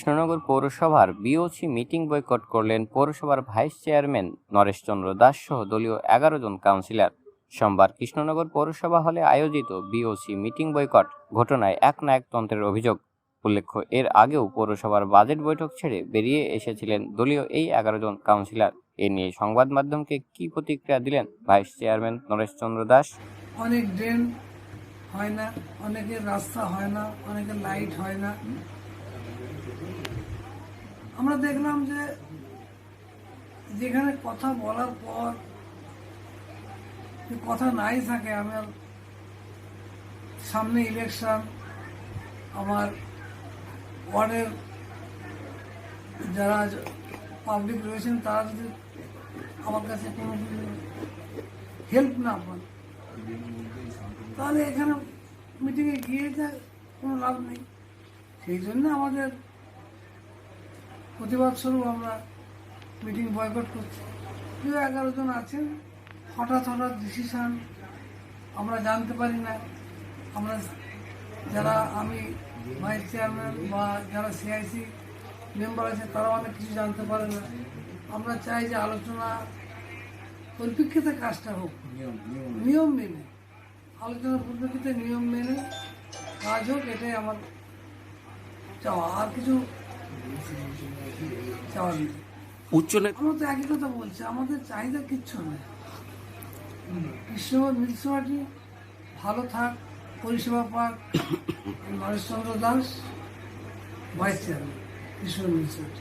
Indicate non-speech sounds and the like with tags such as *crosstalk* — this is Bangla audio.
কৃষ্ণনগর পৌরসভার বিওসি মিটিং বয়কট করলেন পৌরসভার ভাইস চেয়ারম্যান নরেশচন্দ্র দাস সহ দলীয় এগারো জন কাউন্সিলর। সোমবার কৃষ্ণনগর পৌরসভা হলে আয়োজিত বিওসি মিটিং বয়কট ঘটনায় এক নায়কতন্ত্রের অভিযোগ। উল্লেখ্য, এর আগেও পৌরসভার বাজেট বৈঠক ছেড়ে বেরিয়ে এসেছিলেন দলীয় এই এগারো জন কাউন্সিলর। এ নিয়ে সংবাদ মাধ্যমকে কি প্রতিক্রিয়া দিলেন ভাইস চেয়ারম্যান নরেশচন্দ্র দাস? অনেক ড্রেন হয় না, অনেকের রাস্তা হয় না, অনেকের লাইট হয় না। আমরা দেখলাম যে যেখানে কথা বলার পর কথা নাই থাকে, আমার সামনে ইলেকশন আমার ওয়ার্ডের যারা পাবলিক রয়েছেন, তারা যদি আমার কাছে কোনো হেল্প না পান, তাহলে এখানে মিটিংয়ে গিয়ে কোনো লাভ নেই। সেই জন্য আমাদের প্রতিবাদ স্বরূপ আমরা মিটিং বয়কট করছি। দু এগারো জন আছেন হঠাৎ হঠাৎ ডিসিশন আমরা জানতে পারি না। আমরা যারা আমি ভাইস চেয়ারম্যান বা যারা সিআইসি মেম্বার আছে তারা অনেক কিছু জানতে পারে না। আমরা চাই যে আলোচনা পরিপ্রেক্ষিতে কাজটা হোক। নিয়ম মেনে। আলোচনার পরিপ্রেক্ষিতে নিয়ম মেনে কাজ হোক এটাই আমার চাওয়া। আর কিছু চাওয়ার নেই উচ্চ আমরা তো একই কথা বলছি আমাদের চাহিদা কিচ্ছু নেই। কৃষ্ণ মিউনিসিপালিটি ভালো থাক পরিষেবা পাক। *coughs* Nareshchandra Das vice chairman Krishna municipality